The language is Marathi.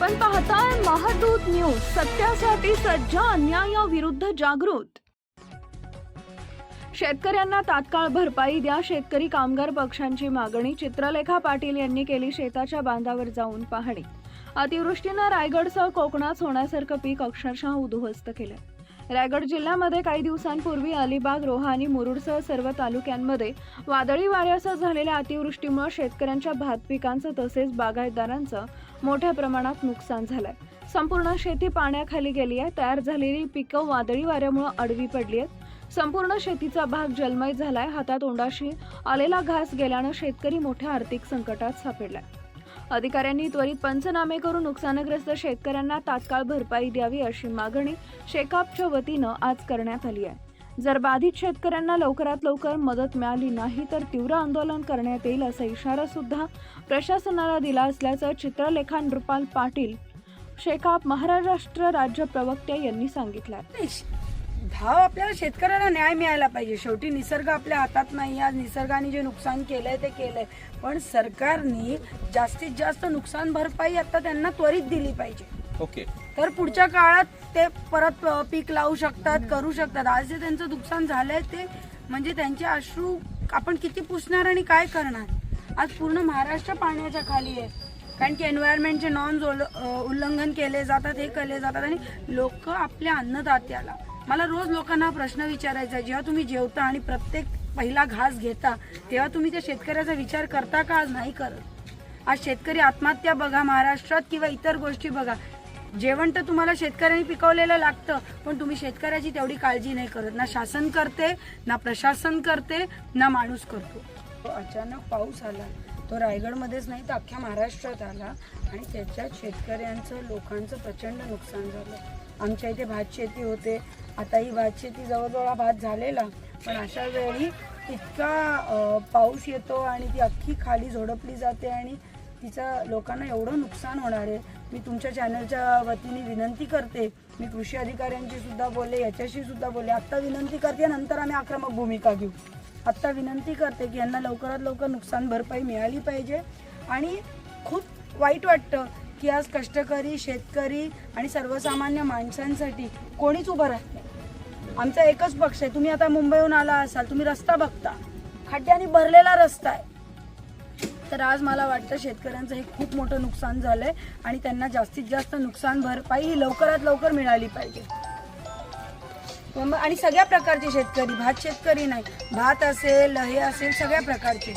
आपण पाहताय महादूत न्यूज सत्यासाठी सज्ज अन्यायाविरुद्ध जागृत. शेतकऱ्यांना तात्काळ भरपाई द्या शेतकरी कामगार पक्षांची मागणी चित्रलेखा पाटील यांनी केली शेताच्या बांधावर जाऊन पाहणी. अतिवृष्टीनं रायगडसह कोकणात होण्यासारखं पीक अक्षरशः उद्ध्वस्त केलं. रायगड जिल्ह्यामध्ये काही दिवसांपूर्वी अलिबाग रोहा आणि मुरुडसह सर्व तालुक्यांमध्ये वादळी वाऱ्यासह झालेल्या अतिवृष्टीमुळे शेतकऱ्यांच्या भात पिकांचं तसेच बागायतदारांचं मोठ्या प्रमाणात नुकसान झालंय. संपूर्ण शेती पाण्याखाली गेली आहे. तयार झालेली पिकं वादळी वाऱ्यामुळे अडवी पडली आहेत. संपूर्ण शेतीचा भाग जलमय झालाय. हातातोंडाशी आलेला घास गेल्यानं शेतकरी मोठ्या आर्थिक संकटात सापडलाय. अधिकाऱ्यांनी त्वरित पंचनामे करून नुकसानग्रस्त शेतकऱ्यांना तात्काळ भरपाई द्यावी अशी मागणी शेकापच्या वतीनं आज करण्यात आली आहे. जर बाधित शेतकऱ्यांना लवकरात लवकर मदत मिळाली नाही तर तीव्र आंदोलन करण्यात येईल असा इशारा सुद्धा प्रशासनाला दिला असल्याचं चित्रलेखा नृपाल पाटील शेकाप महाराष्ट्र राज्य प्रवक्ते यांनी सांगितलं. भाव आपल्याला शेतकऱ्याला न्याय मिळायला पाहिजे. शेवटी निसर्ग आपल्या हातात नाही. आज निसर्गाने जे नुकसान केलंय ते केलंय. पण सरकारने जास्तीत जास्त नुकसान भरपाई आता त्यांना त्वरित दिली पाहिजे. ओके. तर पुढच्या काळात ते परत पीक लावू शकतात करू शकतात. आज जे त्यांचं नुकसान झालंय ते म्हणजे त्यांचे अश्रू आपण किती पुसणार आणि काय करणार? आज पूर्ण महाराष्ट्र पाण्याच्या खाली आहे. कारण की एन्व्हायरमेंटचे नॉर्म्स उल्लंघन केले जातात हे केले जातात आणि लोक आपल्या अन्नदात्याला. मला रोज लोकांना प्रश्न विचारायचा आहे जेव्हा तुम्ही जेवता आणि प्रत्येक पहिला घास घेता तेव्हा तुम्ही त्या शेतकऱ्याचा विचार करता का? आज नाही करत. आज शेतकरी आत्महत्या बघा महाराष्ट्रात किंवा इतर गोष्टी बघा. जेवण तर तुम्हाला शेतकऱ्यांनी पिकवलेलं लागतं पण तुम्ही शेतकऱ्याची तेवढी काळजी नाही करत. ना शासन करते ना प्रशासन करते ना माणूस करतो. तो अचानक पाऊस आला. तो रायगडमध्येच नाही तर अख्ख्या महाराष्ट्रात आला आणि त्याच्यात शेतकऱ्यांचं लोकांचं प्रचंड नुकसान झालं. आमच्या इथे भात शेती होते. आता ही भात शेती जवळजवळ हा भात झालेला. पण अशा वेळी इतका पाऊस येतो आणि ती अख्खी खाली झोडपली जाते आणि तिचं लोकांना एवढं नुकसान होणार आहे. मी तुमच्या चॅनलच्या वतीने विनंती करते. मी कृषी अधिकाऱ्यांची सुद्धा बोलले याच्याशी सुद्धा बोलले. आत्ता विनंती करते नंतर आम्ही आक्रमक भूमिका घेऊ. आत्ता विनंती करते की यांना लवकरात लवकर नुकसान भरपाई मिळाली पाहिजे. आणि खूप वाईट वाटतं की आज कष्टकरी शेतकरी आणि सर्वसामान्य माणसांसाठी कोणीच उभं राहत नाही. आमचा एकच पक्ष आहे. तुम्ही आता मुंबईहून आला असाल तुम्ही रस्ता बघता. खड्ड्याने भरलेला रस्ता आहे. तर आज मला वाटतं शेतकऱ्यांचं हे खूप मोठं नुकसान झालंय आणि त्यांना जास्तीत जास्त नुकसान भरपाई ही लवकरात लवकर मिळाली पाहिजे. आणि सगळ्या प्रकारचे शेतकरी भात शेतकरी नाही. भात असेल हे असेल सगळ्या प्रकारचे.